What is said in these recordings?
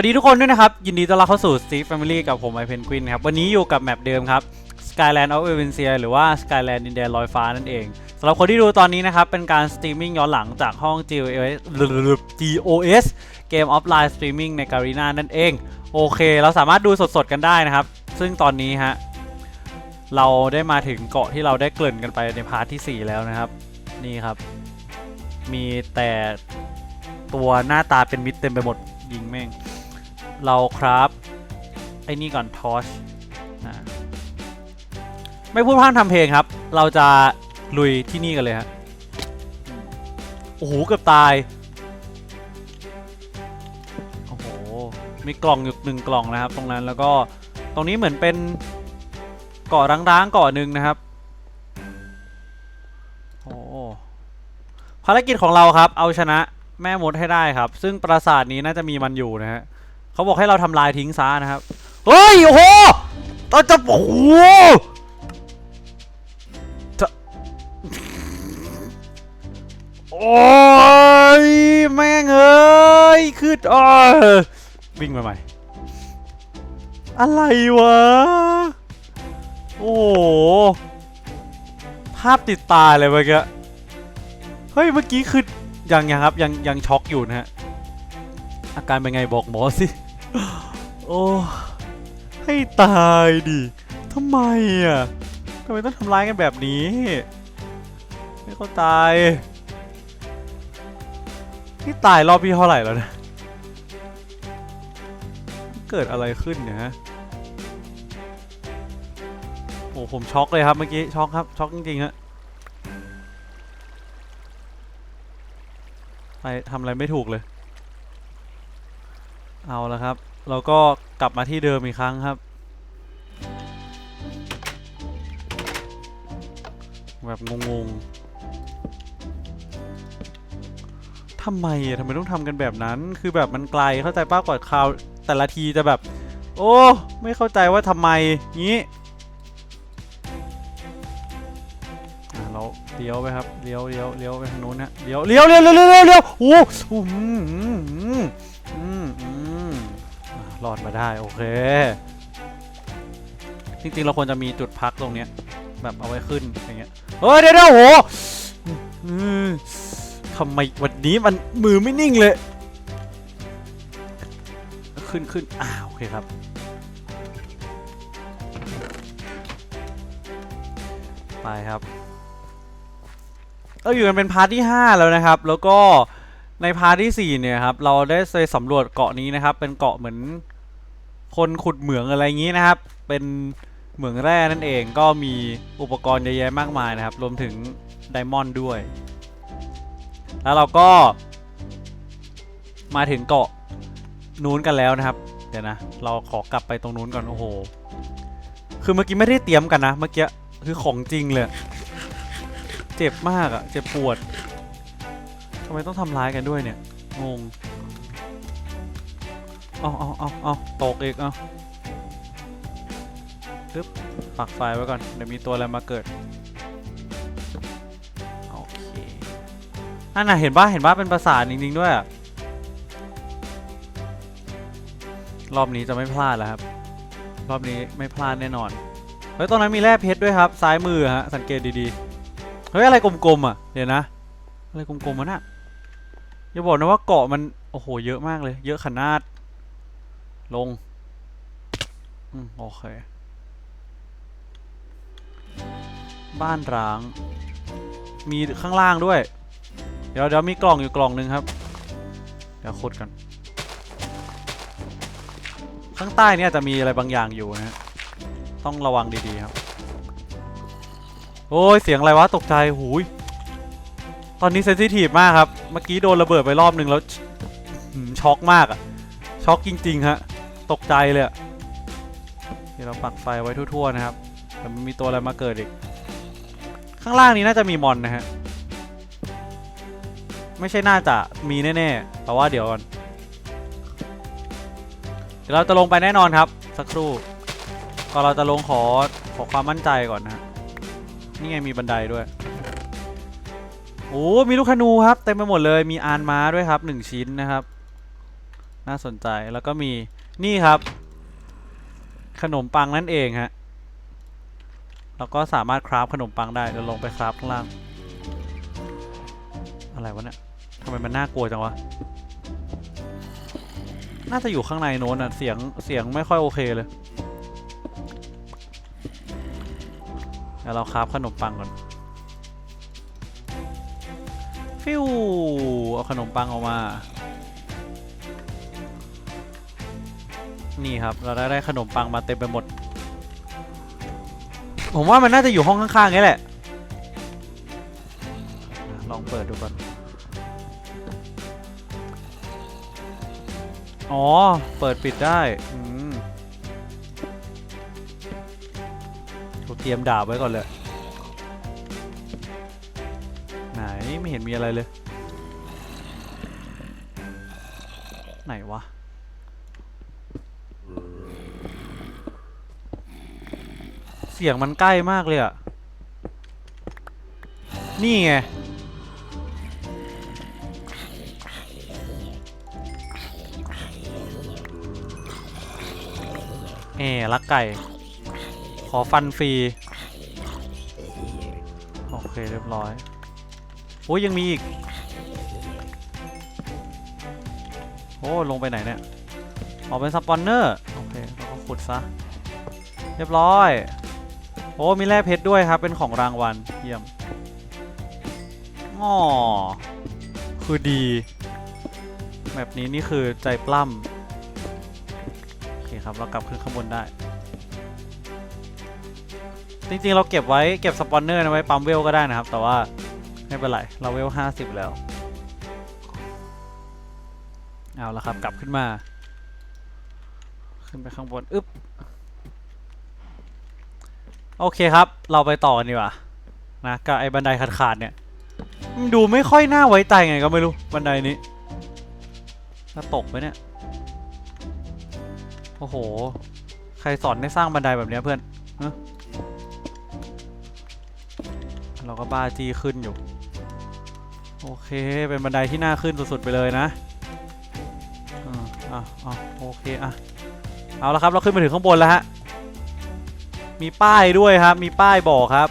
วัสดีทุกคนด้วยนะครับ ยินดีต้อนรับเข้าสู่ Steve Family กับผมไอเพนกวินครับ วันนี้อยู่กับแมปเดิมครับ Skyland of e v e n c i a หรือว่า Skyland ดินแดนลอยฟ้านั่นเองสำหรับคนที่ดูตอนนี้นะครับ เป็นการสตรีมมิ่งย้อนหลังจากห้อง GOS GOS Game of Live Streaming ใน Garena นั่นเอง โอเค เราสามารถดูสดๆกันได้นะครับ ซึ่งตอนนี้ฮะเราได้มาถึงเกาะที่เราได้เกริ่นกันไปในพาร์ทที่ 4 แล้วนะครับ นี่ครับ มีแต่ตัวหน้าตาเป็นมิตรเต็มไปหมดยิงแม่ง เราครับไอ้นี่ก่อนทอชไม่พูดพร่ำทำเพลงครับ เราจะลุยที่นี่กันเลยฮะโอ้โหเกือบตายโอ้โหมีกล่องอยู่หนึ่งกล่องนะครับ ตรงนั้นแล้วก็ตรงนี้เหมือนเป็นเกาะร้างๆเกาะหนึ่งนะครับโอ้ภารกิจของเราครับ เอาชนะแม่มดให้ได้ครับ ซึ่งปราสาทนี้น่าจะมีมันอยู่นะฮะ เขาบอกให้เราทำลายทิ้งซะนะครับ เฮ้ย โอ้โหเราจะโอ้โหจะโอ้ย แม่งเอ้ยขึ้นอ้อวิ่งมาใหม่ อะไรวะ โอ้โห ภาพติดตาเลยเมื่อกี้เฮ้ย เมื่อกี้คือยังยังครับ ยังยังช็อกอยู่นะฮะ อาการเป็นไงบอกหมอสิ โอ้ ให้ตายดิทำไมอะทำไมต้องทำร้ายกันแบบนี้ ไม่เข้าตาย นี่ตายรอบที่เท่าไหร่แล้วนะ เกิดอะไรขึ้นเนี่ยฮะ โอ้ผมช็อกเลยครับเมื่อกี้ ช็อกครับ ช็อกจริงๆฮะไปทำอะไรไม่ถูกเลย เอาละครับ เราก็กลับมาที่เดิมอีกครั้งครับ แบบงงๆทำไมอะทำไมต้องทำกันแบบนั้น คือแบบมันไกลเข้าใจป้ากว่าคราว แต่ละทีจะแบบ โอ้ ไม่เข้าใจว่าทำไมงี้เราเลี้ยวไปครับเลี้ยวเลี้ยวเลี้ยวไปทางนู้นฮะเลี้ยวเลี้ยวเลี้ยวเลี้ยวเลี้ยวเลี้ยวโอ้โห รอดมาได้ โอเค จริงๆ เราควรจะมีจุดพักตรงเนี้ย แบบเอาไว้ขึ้นอย่างเงี้ยเฮ้ยเดี๋ยวเดี๋ยวโหอืมทำไมวันนี้มันมือไม่นิ่งเลย ขึ้นขึ้นอ่าวโอเคครับไปครับเราอยู่กันเป็นพาร์ทที่ 5 แล้วนะครับ แล้วก็ในพาร์ทที่ 4 เนี่ยครับ เราได้ไปสำรวจเกาะนี้นะครับ เป็นเกาะเหมือน คนขุดเหมืองอะไรอย่างนี้นะครับ เป็นเหมืองแร่นั่นเองก็มีอุปกรณ์เยอะแยะมากมายนะครับ รวมถึงไดมอนด์ด้วย แล้วเราก็ มาถึงเกาะนู้นกันแล้วนะครับ เดี๋ยวนะ เราขอกลับไปตรงนู้นก่อน โอ้โห คือเมื่อกี้ไม่ได้เตรียมกันนะ เมื่อกี้คือของจริงเลย เจ็บมากอะเจ็บปวดทำไมต้องทำร้ายกันด้วยเนี่ย งง เอาเอาเอาเอาตกอีกเอาปึ๊บปักไฟไว้ก่อน เดี๋ยวมีตัวอะไรมาเกิด โอเคนั่นน่ะเห็นป่ะเห็นป่ะเป็นประสาทจริง ๆ ด้วย รอบนี้จะไม่พลาดแล้วครับ รอบนี้ไม่พลาดแน่นอน เฮ้ยตรงนั้นมีแร่เพชรด้วยครับ ซ้ายมือฮะ สังเกตดีๆ เฮ้ยอะไรกลมๆอะ เดี๋ยวนะ อะไรกลมๆมันอะอย่าบอกนะว่าเกาะมัน โอ้โห เยอะมากเลย เยอะขนาด ลง อืม โอเค บ้านร้าง มีข้างล่างด้วย เดี๋ยวเดี๋ยวมีกล่องอยู่กล่องหนึ่งครับ เดี๋ยวขุดกัน ข้างใต้เนี่ยจะมีอะไรบางอย่างอยู่นะฮะ ต้องระวังดีๆครับ โอ้ย เสียงอะไรวะ ตกใจ หูย ตอนนี้เซนซิทีฟมากครับ เมื่อกี้โดนระเบิดไปรอบนึงแล้วช็อกมากอะช็อกจริง ๆ ฮะ ตกใจเลยอะเดี๋ยวเราปักไฟไว้ทั่วๆนะครับแต่มันมีตัวอะไรมาเกิดอีก ข้างล่างนี้น่าจะมีมอนนะฮะ ไม่ใช่น่าจะมีแน่ๆแต่ว่าเดี๋ยวก่อนเดี๋ยวเราจะลงไปแน่นอนครับ สักครู่ก่อนเราจะลงขอขอความมั่นใจก่อนนะฮะนี่ไงมีบันไดด้วยโอ้มีลูกธนูครับเต็มไปหมดเลยมีอานม้าด้วยครับหนึ่งชิ้นนะครับ น่าสนใจแล้วก็มี นี่ครับ ขนมปังนั่นเองฮะแล้วก็สามารถคราฟขนมปังได้เดี๋ยวลงไปคราฟข้างล่าง อะไรวะเนี่ยทำไมมันน่ากลัวจังวะ น่าจะอยู่ข้างในโน้นอะ เสียงเสียงไม่ค่อยโอเคเลยเดี๋ยวเราคราฟขนมปังก่อน ฟิวเอาขนมปังออกมา นี่ครับ เราได้ได้ขนมปังมาเต็มไปหมด ผมว่ามันน่าจะอยู่ห้องข้างๆนี้แหละ ลองเปิดดูก่อน อ๋อ เปิดปิดได้อืมกูเตรียมดาบไว้ก่อนเลย ไหนไม่เห็นมีอะไรเลย ไหนวะ เสียงมันใกล้มากเลยอะนี่ไง เอลักไก่ ขอฟันฟรี โอเค เรียบร้อย โอ้ยยังมีอีก โอ้ ลงไปไหนเนี่ย ออกเป็นสปอนเนอร์ โอเคเราก็ขุดซะ เรียบร้อย โอ้มีแร่เพชรด้วยครับ เป็นของรางวัลเยี่ยมง้อคือดี แบบนี้นี่คือใจปล้ำโอเคครับ เรากลับขึ้นข้างบนได้ จริงๆ เราเก็บไว้เก็บสปอนเนอร์ไว้ปั๊มเวลก็ได้นะครับ แต่ว่าไม่เป็นไร เราเวล50แล้ว เอาละครับ กลับขึ้นมา ขึ้นไปข้างบน อึ๊บ โอเคครับ เราไปต่อกันดีกว่านะกับไอ้บันไดขาดๆเนี่ยมันดูไม่ค่อยน่าไว้ใจไงก็ไม่รู้บันไดนี้จะตกไปเนี่ยโอ้โห ใครสอนให้สร้างบันไดแบบนี้เพื่อนเราก็บ้าจีขึ้นอยู่ โอเค เป็นบันไดที่น่าขึ้นสุดๆไปเลยนะอ่าอะอะโอเคอะเอาละครับ เราขึ้นมาถึงข้างบนแล้วฮะ มีป้ายด้วยครับ มีป้ายบอกครับ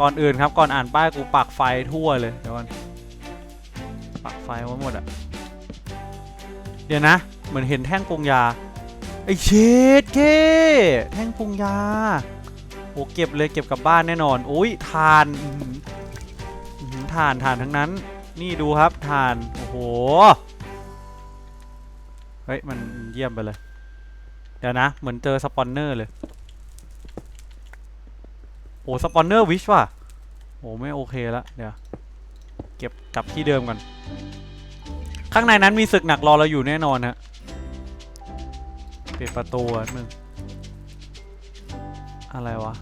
ก่อนอื่นครับ ก่อนอ่านป้ายกูปักไฟทั่วเลยเดี๋ยวก่อนปักไฟไว้หมดอะเดี๋ยวนะ เหมือนเห็นแท่งปรุงยา ไอเชดเก้แท่งปรุงยา โอ้เก็บเลยเก็บกลับบ้านแน่นอน โอ้ยทานทานทานทั้งนั้น นี่ดูครับทาน โอ้โห เฮ้ย มันเยี่ยมไปเลย เดี๋ยวนะ เหมือนเจอสปอนเนอร์เลย โอ้สปอนเนอร์วิชว่ะโอ้ไม่โอเคแล้วเดี๋ยวเก็บกลับที่เดิมก่อน ข้างในนั้นมีศึกหนักรอเราอยู่แน่นอนฮะปิดประตูอะมึงอะไรวะ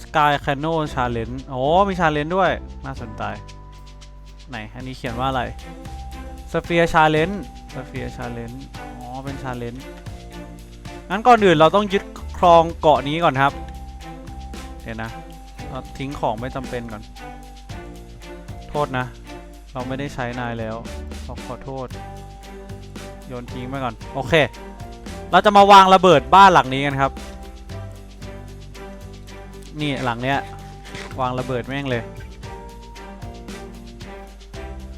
Sky Cano Challenge โอ้มี Challenge ด้วย น่าสนใจ ไหน อันนี้เขียนว่าอะไร Sphere Challenge Sphere Challenge อ๋อ เป็น Challenge งั้นก่อนอื่นเราต้องยึดครองเกาะนี้ก่อนครับ เดี๋ยวนะเราทิ้งของไม่จำเป็นก่อน โทษนะ เราไม่ได้ใช้นายแล้วขอขอโทษ โยนทิ้งไปก่อน โอเค เราจะมาวางระเบิดบ้านหลังนี้กันครับ นี่หลังเนี้ยวางระเบิดแม่งเลย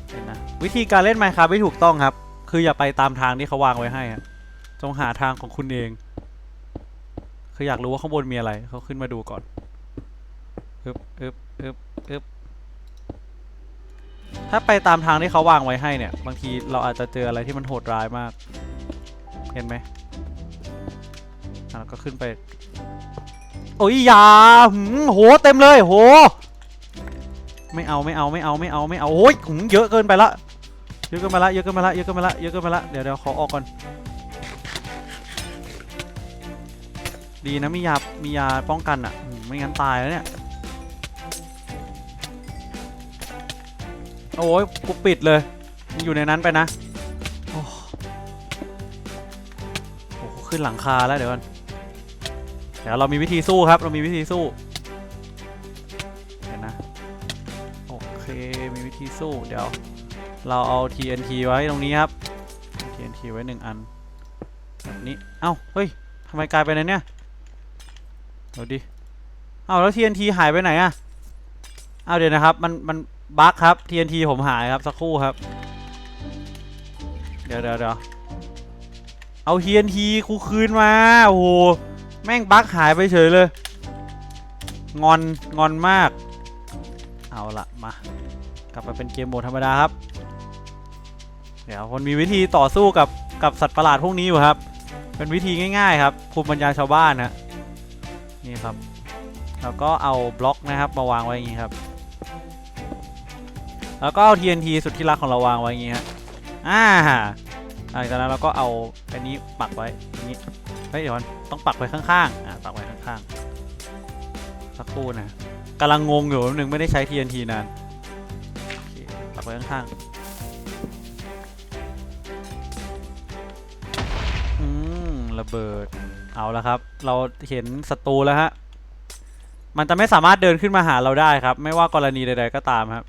เห็นนะวิธีการเล่น Minecraft ไม่ถูกต้องครับ คืออย่าไปตามทางที่เขาวางไว้ให้จงหาทางของคุณเอง คืออยากรู้ว่าข้างบนมีอะไรเขาขึ้นมาดูก่อน อึบอึบอึบอึบถ้าไปตามทางที่เขาวางไว้ให้เนี่ย บางทีเราอาจจะเจออะไรที่มันโหดร้ายมาก เห็นไหมแล้วก็ขึ้นไป โอ้ยยาหืมโหเต็มเลยโห ไม่เอาไม่เอาไม่เอาไม่เอาไม่เอาโอ้ยหืมเยอะเกินไปละ เยอะเกินไปละเยอะเกินไปละเยอะเกินไปละเยอะเกินไปละ เดี๋ยวเดี๋ยวขอออกก่อน ดีนะมียา มียาป้องกันอะ ไม่งั้นตายแล้วเนี่ย โอ้ยกูปิดเลยมึงอยู่ในนั้นไปนะโอ้โหขึ้นหลังคาแล้วเดี๋ยวก่อนเดี๋ยวเรามีวิธีสู้ครับ เรามีวิธีสู้เดี๋ยวนะโอเคมีวิธีสู้เดี๋ยวเราเอา TNT ไว้ตรงนี้ครับ TNT ไว้หนึ่งอันแบบนี้เอ้าเฮ้ยทำไมกลายเป็นอันเนี้ยเดี๋ยวดิเอ้าแล้ว TNT หายไปไหนอะเอ้าเดี๋ยวนะครับมันมัน บั๊กครับ TNT ผมหายครับ สักครู่ครับ เดี๋ยวเดี๋ยวเดี๋ยวเอา TNT กูคืนมา โอ้โห แม่งบั๊กหายไปเฉยเลย งอน งอนมาก เอาละมา กลับมาเป็นเกมโหมดธรรมดาครับ เดี๋ยวคนมีวิธีต่อสู้กับกับสัตว์ประหลาดพวกนี้อยู่ครับ เป็นวิธีง่ายๆครับภูมิปัญญาชาวบ้านนะนี่ครับ แล้วก็เอาบล็อกนะครับมาวางไว้อย่างนี้ครับ แล้วก็เอา TNT สุดที่รักของเราวางไว้อย่างนี้ฮะอ่าหลังจากนั้นเราก็เอาอันนี้ปักไว้อย่างนี้เฮ้ยเดี๋ยวมันต้องปักไว้ข้างๆอ่าปักไว้ข้างๆสักครู่นะกำลังงงอยู่แป๊บนึงไม่ได้ใช้ TNT นานปักไว้ข้างๆอืมระเบิดเอาละครับ เราเห็นศัตรูแล้วฮะมันจะไม่สามารถเดินขึ้นมาหาเราได้ครับ ไม่ว่ากรณีใดๆก็ตามครับ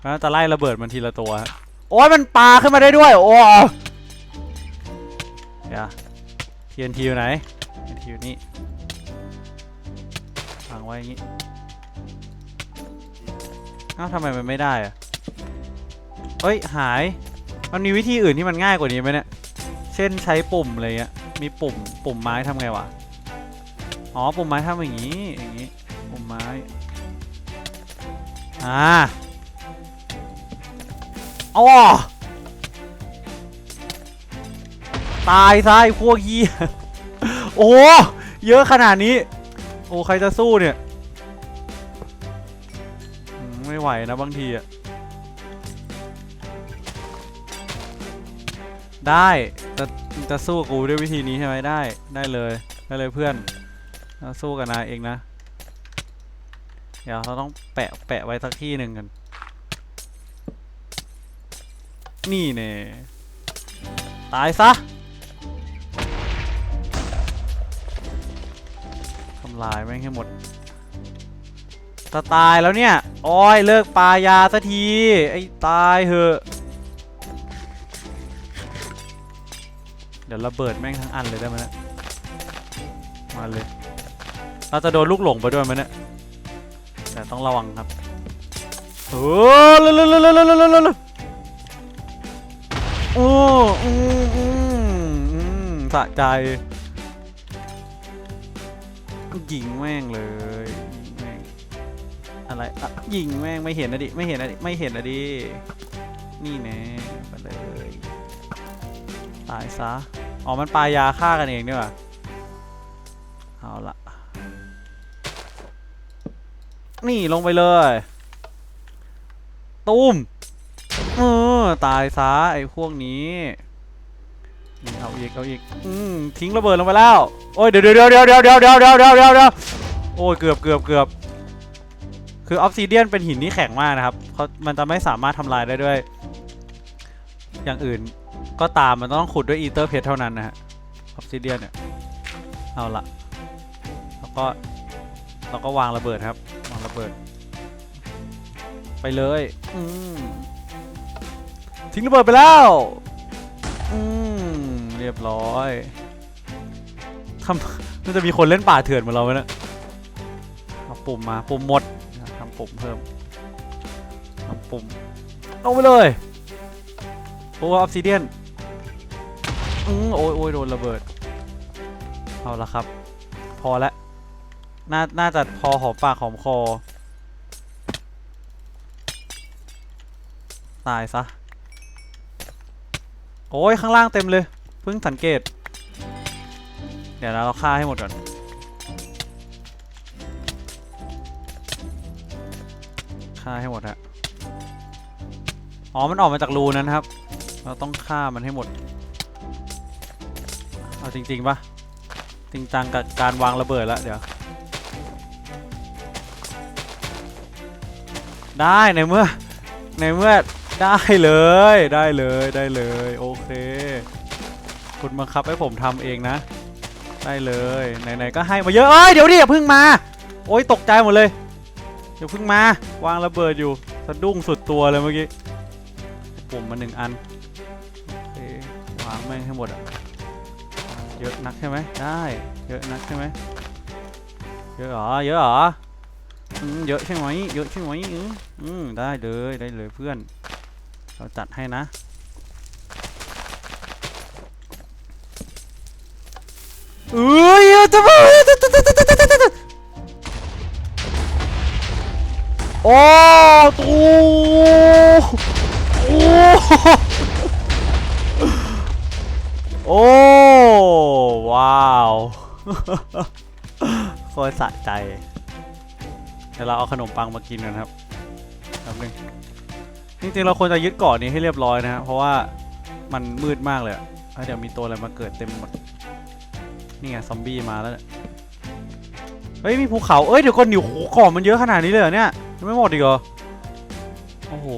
เพราะฉะนั้นจะไล่ระเบิดมันทีละตัวฮะโอ้ยมันปาขึ้นมาได้ด้วย โอ้เดี๋ยว TNT อยู่ไหน TNT อยู่นี่วางไว้อย่างนี้เอ้าทำไมมันไม่ได้อะเฮ้ย หาย มันมีวิธีอื่นที่มันง่ายกว่านี้ไหมเนี่ย เช่นใช้ปุ่มอะไรเงี้ย มีปุ่ม ปุ่มไม้ทำไงวะ อ๋อ ปุ่มไม้ทำอย่างนี้ อย่างนี้ ปุ่มไม้ อ่า อ๋อตายซะไอ้พวกเหี้ยโอ้เยอะขนาดนี้ โอ้ใครจะสู้เนี่ย ไม่ไหวนะบางทีอะได้จะจะสู้กูด้วยวิธีนี้ใช่ไหมได้ได้เลยได้เลยเพื่อนสู้กับนายเองนะ เดี๋ยวเราต้องแปะแปะไว้สักที่หนึ่งกัน นี่เน่ตายซะทำลายแม่งให้หมดจะตายแล้วเนี่ยอ้อยเลิกปายาสักที ไอ้ตายเหอะ เดี๋ยวระเบิดแม่งทั้งอันเลยได้ไหมเนี่ยมาเลย เราจะโดนลูกหลงไปด้วยไหมเนี่ยแต่ต้องระวังครับ โอ้เร็วเร็วเโอ้อืมอืมอืมสะใจยิงแม่งเลยยิงแม่งอะไรอะยิงแม่งไม่เห็นนะดิไม่เห็นนะดิไม่เห็นนะดินี่แน่ไปเลยตายซะอ๋อมันปลายาฆ่ากันเองนี่หว่าเอาละนี่ลงไปเลย ตูม ตายซะไอ้พวกนี้นี่เอาอีกเอาอีกอืมทิ้งระเบิดลงไปแล้ว โอ้ยเดี๋ยวเดี๋ยวเดี๋ยวเดี๋ยวเดี๋ยวเดี๋ยวเดี๋ยวเดี๋ยวเดี๋ยวเดี๋ยวโอ้ยเกือบเกือบเกือบคือออฟซิเดียนเป็นหินที่แข็งมากนะครับเขามันจะไม่สามารถทำลายได้ด้วย อย่างอื่นก็ตามมันต้องขุดด้วยอีเตอร์เพชรเท่านั้นนะฮะออฟซิเดียนเนี่ยเอาละแล้วก็เราก็วางระเบิดครับ วางระเบิด ไปเลย อืม ทิ้งระเบิดไปแล้ว อืม เรียบร้อยทำมันจะมีคนเล่นป่าเถื่อนเหมือนเราไหมเนะเอาปุ่มมา ปุ่มหมดทำปุ่มเพิ่มทำปุ่มลงไปเลยโอ้ออฟซิเดียนอืมโอ้ยโอ้ยโดนระเบิด เอาละครับ พอแล้วน่า น่าจะพอหอมปากหอมคอ ตายซะ โอ้ยข้างล่างเต็มเลยเพิ่งสังเกต เดี๋ยวนะเราฆ่าให้หมดก่อนฆ่าให้หมดฮะอ๋อมันออกมาจากรูนั้นครับ เราต้องฆ่ามันให้หมดเอาจริงๆปะจริงจังกับการวางระเบิดล้วเดี๋ยว ได้ในเมื่อในเมื่อ ได้เลยได้เลยได้เลยโอเค คุณบังคับให้ผมทำเองนะ ได้เลยไหนๆก็ให้มาเยอะเอ้ยเดี๋ยวดิอย่าเพิ่งมา โอ้ยตกใจหมดเลยเดี๋ยวเพิ่งมาวางระเบิดอยู่สะดุ้งสุดตัวเลยเมื่อกี้ปุ่มมาหนึ่งอันโอเควางแม่งให้หมดอะเยอะนักใช่ไหมได้เยอะนักใช่ไหมเยอะเหรอเยอะเหรอเยอะใช่ไหมเยอะใช่ไหมอืมได้เลยได้เลยเพื่อน เราจัดให้นะ เอ้ยจะมาโอ้ตูโอ้โอ้ ว้าวโคตรสะใจ เดี๋ยวเราเอาขนมปังมากินกันครับแป๊บนึง จริงๆเราควรจะยึดเกาะนี้ให้เรียบร้อยนะฮะเพราะว่ามันมืดมากเลยอะแล้วเดี๋ยวมีตัวอะไรมาเกิดเต็มหมดนี่ไงซอมบี้มาแล้วเนี่ยเฮ้ยมีภูเขาเอ้ยเดี๋ยวก่อนหนิวโหของมันเยอะขนาดนี้เลยเหรอเนี่ยยังไม่หมดอีกเหรอโอ้โห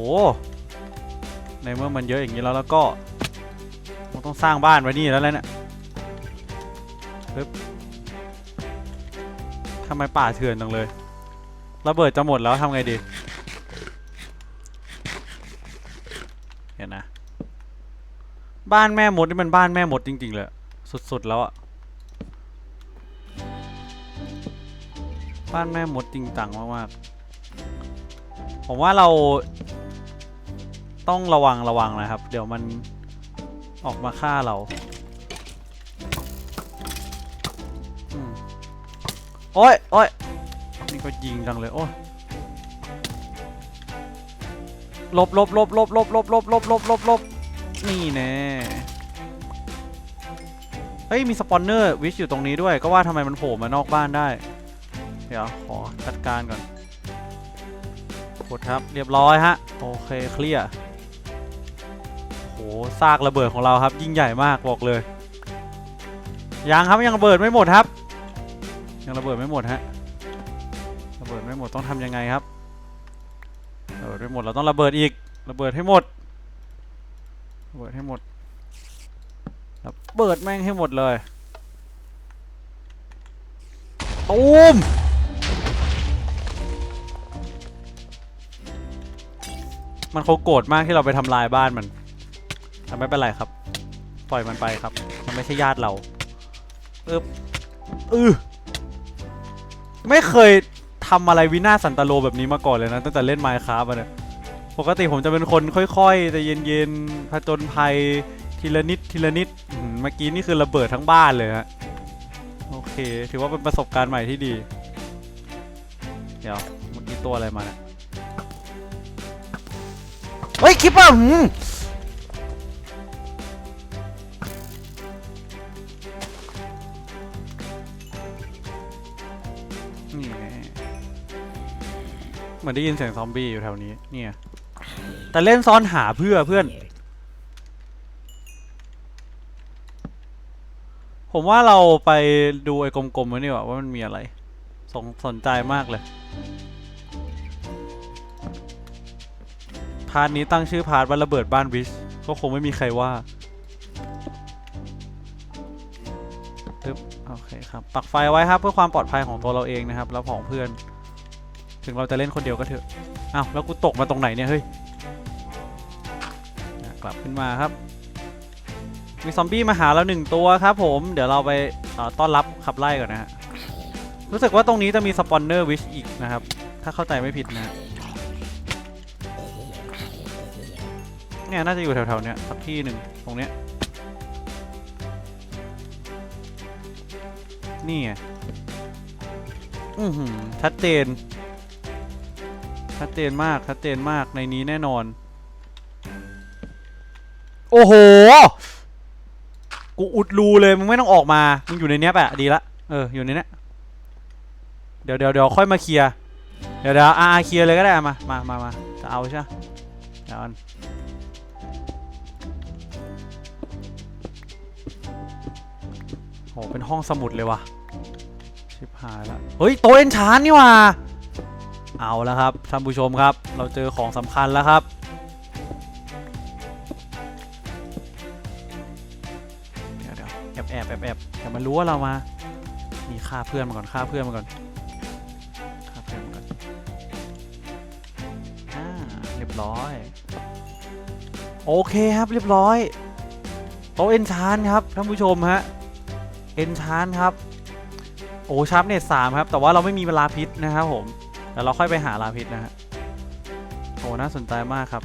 ในเมื่อมันเยอะอย่างนี้แล้วแล้วก็เราต้องสร้างบ้านไว้นี่แล้วแหละเนี่ยปึ๊บทำไมป่าเถื่อนจังเลยระเบิดจะหมดแล้วทำไงดี เห็นนะ บ้านแม่มดนี่มันบ้านแม่มดจริง ๆ เลยสุด ๆ แล้วอะบ้านแม่มดจริงจังมากๆผมว่าเรา ต้องระวังระวังนะครับ เดี๋ยวมันออกมาฆ่าเราโอ้ยโอ้ยนี่ก็ยิงจังเลย โอ้ย ลบลบลบลบลบลบลบลบลบลบลบนี่แน่เฮ้ย มีสปอนเนอร์วิชอยู่ตรงนี้ด้วย ก็ว่าทำไมมันโผล่มานอกบ้านได้ เดี๋ยว ขอจัดการก่อนกดครับ เรียบร้อยฮะ โอเค เคลียร์โหซากระเบิดของเราครับ ยิ่งใหญ่มากบอกเลย ยังครับยังระเบิดไม่หมดครับ ยังระเบิดไม่หมดฮะระเบิดไม่หมดต้องทำยังไงครับ ไม่หมด เราต้องระเบิดอีก ระเบิดให้หมด ระเบิดให้หมดระเบิดแม่งให้หมดเลยตูมมันคงโกรธมากที่เราไปทำลายบ้านมันแต่ไม่เป็นไรครับ ปล่อยมันไปครับ มันไม่ใช่ญาติเรา เอบอือไม่เคย ทำอะไรวินาศสันตโลแบบนี้มาก่อนเลยนะ ตั้งแต่เล่นไมค์ครับเนี่ยปกติผมจะเป็นคนค่อยๆ แต่เย็นๆผจญภัยทีละนิดทีละนิดเมื่อกี้นี่คือระเบิดทั้งบ้านเลยฮะโอเค ถือว่าเป็นประสบการณ์ใหม่ที่ดี เดี๋ยวเมื่อกี้ตัวอะไรมาเนี่ยเฮ้ยคลิปอะ เหมือนได้ยินเสียงซอมบี้อยู่แถวนี้ เนี่ย แต่เล่นซ้อนหาเพื่อเพื่อน ผมว่าเราไปดูไอ้กลมๆไว้นี่ว่าว่ามันมีอะไร สนสนใจมากเลย พาร์ทนี้ตั้งชื่อพาร์ทว่าระเบิดบ้านวิช ก็คงไม่มีใครว่าปึ๊บโอเคครับ ปักไฟไว้ครับเพื่อความปลอดภัยของตัวเราเองนะครับ แล้วของเพื่อน ถึงเราจะเล่นคนเดียวก็เถอะอ้าวแล้วกูตกมาตรงไหนเนี่ยเฮ้ยกลับขึ้นมาครับ มีซอมบี้มาหาเราหนึ่งตัวครับผม เดี๋ยวเราไปต้อนรับขับไล่ก่อนนะฮะ รู้สึกว่าตรงนี้จะมีสปอนเนอร์วิชอีกนะครับ ถ้าเข้าใจไม่ผิดนะฮะเนี่ยน่าจะอยู่แถวๆเนี้ยสักที่หนึ่งตรงเนี้ย นี่ไง อือหือชัดเจน ชัดเจนมาก ชัดเจนมากในนี้แน่นอน โอ้โห กูอุดรูเลย มึงไม่ต้องออกมา มึงอยู่ในเนี้ยแปะดีละ เออ อยู่ในเนี้ย เดี๋ยวเดี๋ยวเดี๋ยวค่อยมาเคลียร์ เดี๋ยวเดี๋ยวอาเคลียร์เลยก็ได้มา มามามาจะเอาใช่ไหมเดี๋ยวก่อนโหเป็นห้องสมุดเลยวะชิบหายล้วเฮ้ย โตเอนชานนี่ว่ะ เอาแล้วครับท่านผู้ชมครับ เราเจอของสำคัญแล้วครับ เดี๋ยวเดี๋ยวแอบแอบแอบแอบอย่ามันรู้ว่าเรามานี่ฆ่าเพื่อนมาก่อนฆ่าเพื่อนมาก่อนฆ่าเพื่อนมาก่อนอ่าเรียบร้อย โอเคครับเรียบร้อยโต๊ะเอนชานครับท่านผู้ชมฮะเอนชานครับโอ้ชาร์ปเน็ตสามครับ แต่ว่าเราไม่มีเวลาพิษนะครับผม เดี๋ยวเราค่อยไปหาลาพิษนะฮะโอ้น่าสนใจมากครับ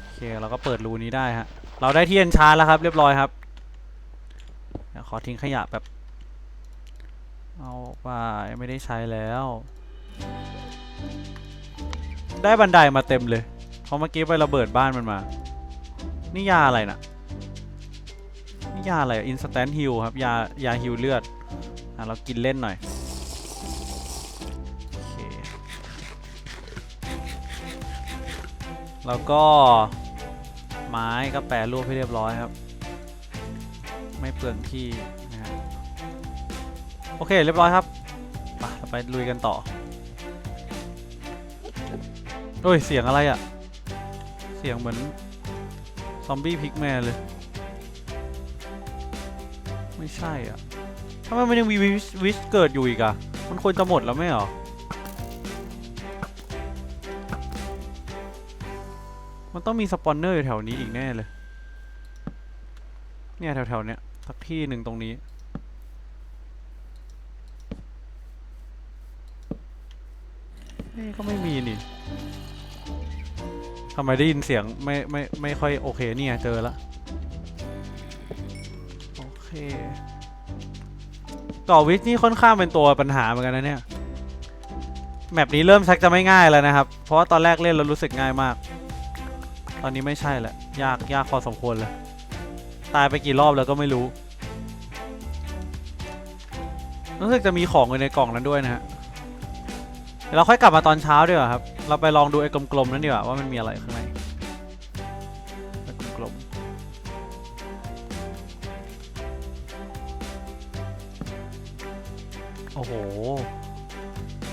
โอเคเราก็เปิดรูนี้ได้ฮะเราได้ที่เอนชานแล้วครับ เรียบร้อยครับขอทิ้งขยะแบบเอาไปไม่ได้ใช้แล้ว ได้บันไดมาเต็มเลย เพราะเมื่อกี้ไประเบิดบ้านมันมา นี่ยาอะไรนะนี่ยาอะไรอินสแตนฮิลครับ ยายาฮิลเลือดอะเรากินเล่นหน่อย แล้วก็ไม้ก็แปรรูปให้เรียบร้อยครับ ไม่เปลืองที่นะฮะโอเคเรียบร้อยครับไปเราไปลุยกันต่อโอ้ยเสียงอะไรอะ่ะ เสียงเหมือนซอมบี้พิกแมนเลย ไม่ใช่อะทำไมมันยังมีวิชวิชเกิดอยู่อีกอะมันควรจะหมดแล้วไม่หรอ มันต้องมีสปอนเนอร์อยู่แถวนี้อีกแน่เลย เนี่ยแถวๆเนี้ยสักที่หนึ่งตรงนี้เอ้ยก็ไม่มีนี่ทำไมได้ยินเสียงไม่ไม่ไม่ค่อยโอเคเนี่ยเจอละโอเคต่อวิทย์นี่ค่อนข้างเป็นตัวปัญหาเหมือนกันนะเนี่ยแมปนี้เริ่มชักจะไม่ง่ายแล้วนะครับ เพราะว่าตอนแรกเล่นแล้วรู้สึกง่ายมาก ตอนนี้ไม่ใช่แหละยากยากพอสมควรเลย ตายไปกี่รอบแล้วก็ไม่รู้รู้สึกจะมีของอยู่ในกล่องนั้นด้วยนะฮะเดี๋ยวเราค่อยกลับมาตอนเช้าดีกว่าครับ เราไปลองดูไอ้กลมๆนั้นดีกว่าว่ามันมีอะไรข้างในไอ้กลมๆ โอ้โห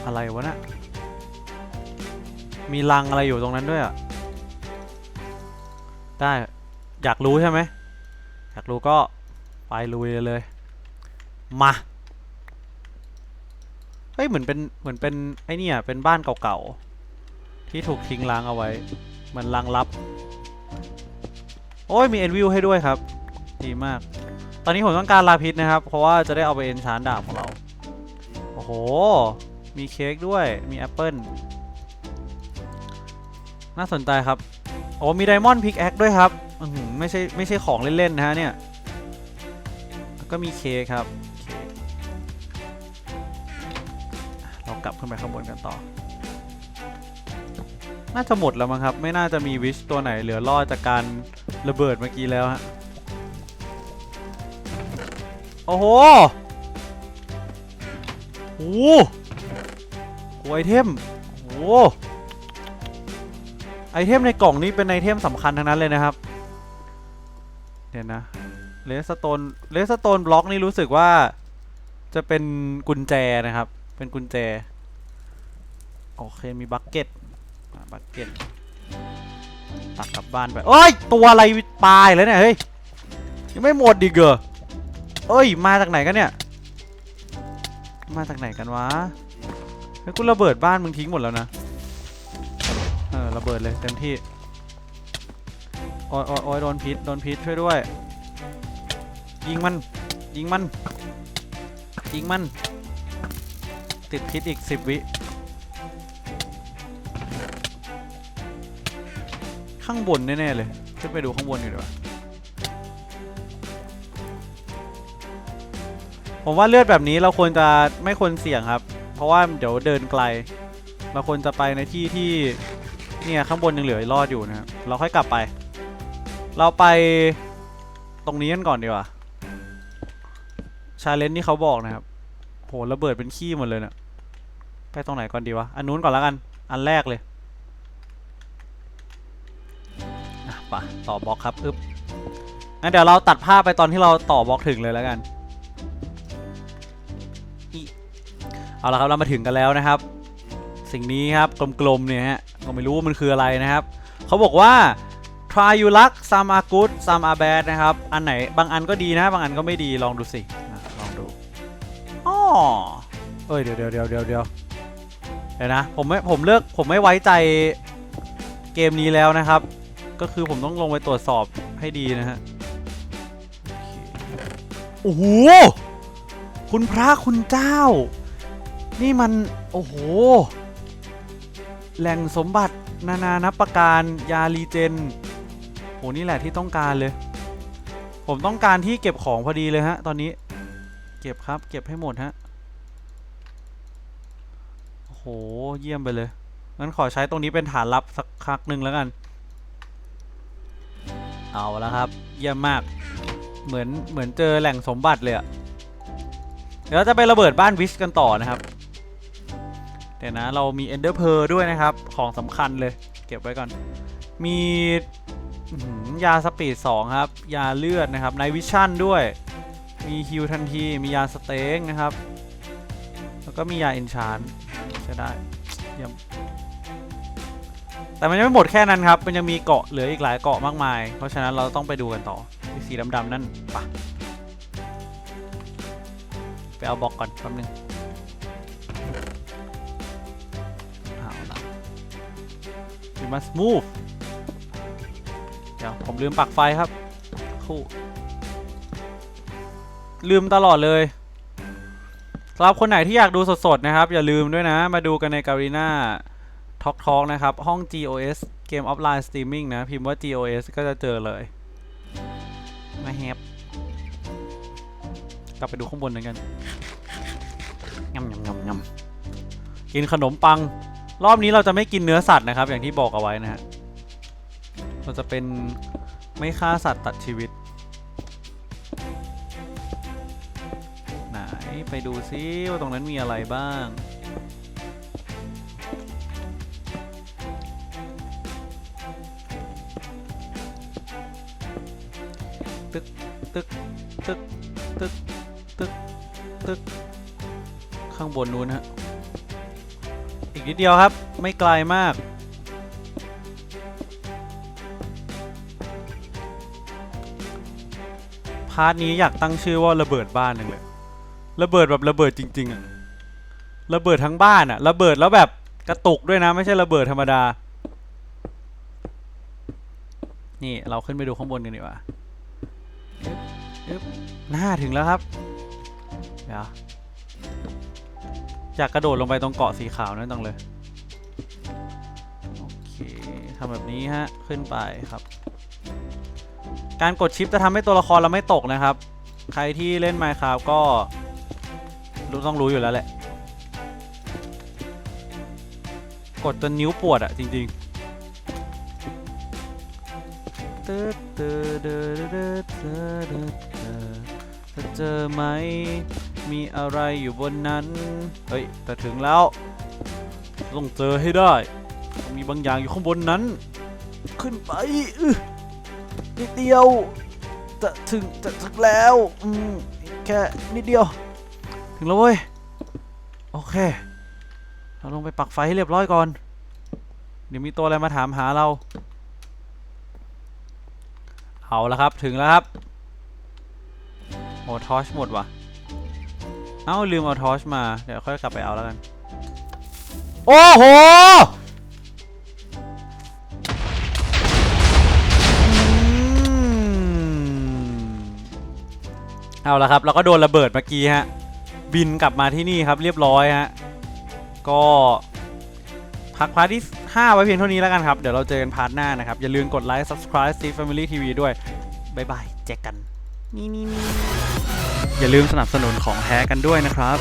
อะไรวะน่ะมีรังอะไรอยู่ตรงนั้นด้วยอะ ได้อยากรู้ใช่ไหมอยากรู้ก็ไปลุยเลย มาเฮ้ยเหมือนเป็นเหมือนเป็นไอเนี่ยเป็นบ้านเก่าๆที่ถูกทิ้งร้างเอาไว้เหมือนรังลับ โอ้ยมีเอ็นวิวให้ด้วยครับ ดีมาก ตอนนี้ผมต้องการลาพิษนะครับ เพราะว่าจะได้เอาไปเอ็นชานดาบของเรา โอ้โห มีเค้กด้วยมีแอปเปิ้ลน่าสนใจครับ โอ้มีไดมอนด์พิกแอคด้วยครับอไม่ใช่ไม่ใช่ของเล่นๆนะฮะเนี่ยก็มีเคครับ เรากลับขึ้นไปข้างบนกันต่อ น่าจะหมดแล้วมั้งครับ ไม่น่าจะมีวิชตัวไหนเหลือรอดจากการระเบิดเมื่อกี้แล้วฮะ โอ้โหโอ้โหไอเทม โอ้โห ไอเทมในกล่องนี้เป็นไอเทมสำคัญทั้งนั้นเลยนะครับเดี๋ยวนะเลสโตนเลสโตนบล็อกนี่รู้สึกว่าจะเป็นกุญแจนะครับ เป็นกุญแจ โอเคมีบักเก็ตบักเก็ตตักกลับบ้านไปเอ้ย ตัวอะไรปลายแล้วเนี่ย เฮ้ย ยังไม่หมดดีกเหรอเอ้ย มาจากไหนกันเนี่ย มาจากไหนกันวะ เฮ้ยกูระเบิดบ้านมึงทิ้งหมดแล้วนะ ระเบิดเลยเต็มที่โอ้ยโอ้ยโอ้ยโดนพิษโดนพิษช่วยด้วย ยิงมัน ยิงมัน ยิงมัน ติดพิษอีกสิบวิ ข้างบนแน่ ๆ เลยขึ้นไปดูข้างบนอยู่ดีกว่าผมว่าเลือดแบบนี้เราควรจะไม่ควรเสี่ยงครับ เพราะว่าเดี๋ยวเดินไกล เราควรจะไปในที่ที่ เนี่ยข้างบนยังเหลือรอดอยู่นะครับเราค่อยกลับไป เราไปตรงนี้กันก่อนดีกว่าชาเลนจ์ที่เขาบอกนะครับโหระเบิดเป็นขี้หมดเลยเนะี่ยไปตรงไหนก่อนดีวะอันนู้นก่อนแล้วกันอันแรกเลยอะไปะต่อบล็อกครับอึ๊บงั้นเดี๋ยวเราตัดภาพไปตอนที่เราต่อบล็อกถึงเลยแล้วกันเอาละครับเรามาถึงกันแล้วนะครับ สิ่งนี้ครับกลมๆเนี่ยฮะ ก็ไม่รู้ว่ามันคืออะไรนะครับ เขาบอกว่า try you luck some are good some are bad นะครับ อันไหนบางอันก็ดีนะ บางอันก็ไม่ดีลองดูสิลองดูอ๋อเอ้ยเดี๋ยวเดี๋ยวเดี๋ยวเดี๋ยวเดี๋ยวเดี๋ยวนะผมไม่ผมเลือกผมไม่ไว้ใจเกมนี้แล้วนะครับ ก็คือผมต้องลงไปตรวจสอบให้ดีนะฮะโอ้โหคุณพระคุณเจ้า นี่มัน โอ้โห แหล่งสมบัตินานานับประการยารีเจนโหนี่แหละที่ต้องการเลย ผมต้องการที่เก็บของพอดีเลยฮะ ตอนนี้ เก็บครับ เก็บให้หมดฮะโอ้โหเยี่ยมไปเลยงั้นขอใช้ตรงนี้เป็นฐานลับสักพักหนึ่งแล้วกัน เอาแล้วครับ เยี่ยมมาก เหมือนเหมือนเจอแหล่งสมบัติเลยอะเดี๋ยวเราจะไประเบิดบ้านวิชกันต่อนะครับ เดี๋ยวนะ เรามีเอนเดอร์เพอร์ด้วยนะครับ ของสำคัญเลย เก็บไว้ก่อน มียาสปีด2ครับ ยาเลือดนะครับไนวิชั่นด้วย มีฮิวทันที มียาสเต็กนะครับ แล้วก็มียาเอนชานใช้ได้เยี่ยมแต่มันยังไม่หมดแค่นั้นครับ มันยังมีเกาะเหลืออีกหลายเกาะมากมาย เพราะฉะนั้นเราต้องไปดูกันต่อ สีดำๆนั่นปะไปเอาบล็อกก่อนแป๊บนึง must move เดี๋ยวผมลืมปักไฟครับคู่ลืมตลอดเลยสำหรับคนไหนที่อยากดูสดๆนะครับ อย่าลืมด้วยนะ มาดูกันในการีนา Talk Talk นะครับ ห้อง GOS Game Offline Streaming นะ พิมพ์ว่า GOS ก็จะเจอเลย มาแฮปกลับไปดูข้างบนหนึ่งกันงำงำงำงำกินขนมปัง รอบนี้เราจะไม่กินเนื้อสัตว์นะครับ อย่างที่บอกเอาไว้นะฮะเราจะเป็นไม่ฆ่าสัตว์ตัดชีวิต ไหนไปดูซิว่าตรงนั้นมีอะไรบ้าง ตึกตึกตึกตึกตึกตึกข้างบนนู้นฮะ นิดเดียวครับ ไม่ไกลมาก พาร์ทนี้อยากตั้งชื่อว่าระเบิดบ้านหนึ่งเลยระเบิดแบบระเบิดจริง ๆอะระเบิดทั้งบ้านอะระเบิดแล้วแบบกระตุกด้วยนะ ไม่ใช่ระเบิดธรรมดา นี่เราขึ้นไปดูข้างบนกันดีกว่าอึ๊บอึ๊บหน้าถึงแล้วครับ เดี๋ยว อยากกระโดดลงไปตรงเกาะสีขาวนั่นต้องเลย โอเคทำแบบนี้ฮะ ขึ้นไปครับ การกดชิปจะทำให้ตัวละครเราไม่ตกนะครับ ใครที่เล่น Minecraft ก็รู้ต้องรู้อยู่แล้วแหละ กดจนนิ้วปวดอะจริงๆตึ๊ดตึ๊ดตึ๊ดตึ๊ดตึ๊ดตึ๊ดตึ๊ดจะเจอไหม มีอะไรอยู่บนนั้น เฮ้ย แต่ถึงแล้ว ต้องเจอให้ได้ มีบางอย่างอยู่ข้างบนนั้น ขึ้นไปอือนิดเดียว จะถึง จะถึงแล้วอืมแค่นิดเดียว ถึงแล้วเว้ย โอเค เราลงไปปักไฟให้เรียบร้อยก่อน เดี๋ยวมีตัวอะไรมาถามหาเรา เอาละครับ ถึงแล้วครับโอ้ทอชหมดว่ะ เอ้าลืมเอาทอชมา เดี๋ยวค่อยกลับไปเอาแล้วกัน โอ้โหอืมเอาละครับ เราก็โดนระเบิดเมื่อกี้ฮะ บินกลับมาที่นี่ครับเรียบร้อยฮะ ก็พักพาร์ทที่ 5 ไว้เพียงเท่านี้แล้วกันครับ เดี๋ยวเราเจอกันพาร์ทหน้านะครับ อย่าลืมกดไลค์ subscribe Steve Family TV ด้วย บ๊ายบายเจอกัน นี่นี่นี่ อย่าลืมสนับสนุนของแท้กันด้วยนะครับ